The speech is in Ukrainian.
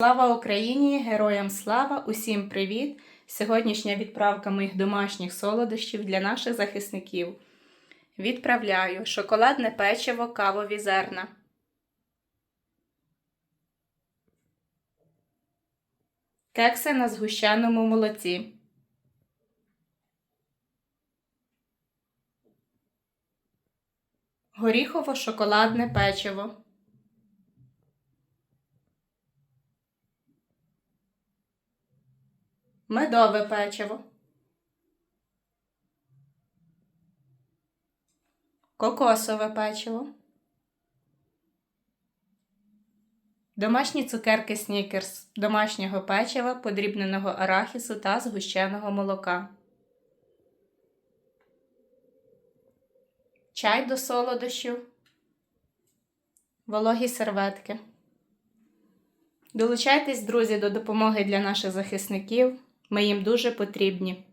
Слава Україні! Героям слава! Усім привіт! Сьогоднішня відправка моїх домашніх солодощів для наших захисників. Відправляю шоколадне печиво, кавові зерна. Кекси на згущеному молоці. Горіхово-шоколадне печиво. Медове печиво. Кокосове печиво. Домашні цукерки снікерс домашнього печива, подрібненого арахісу та згущеного молока. Чай до солодощів. Вологі серветки. Долучайтесь, друзі, до допомоги для наших захисників. Ми їм дуже потрібні.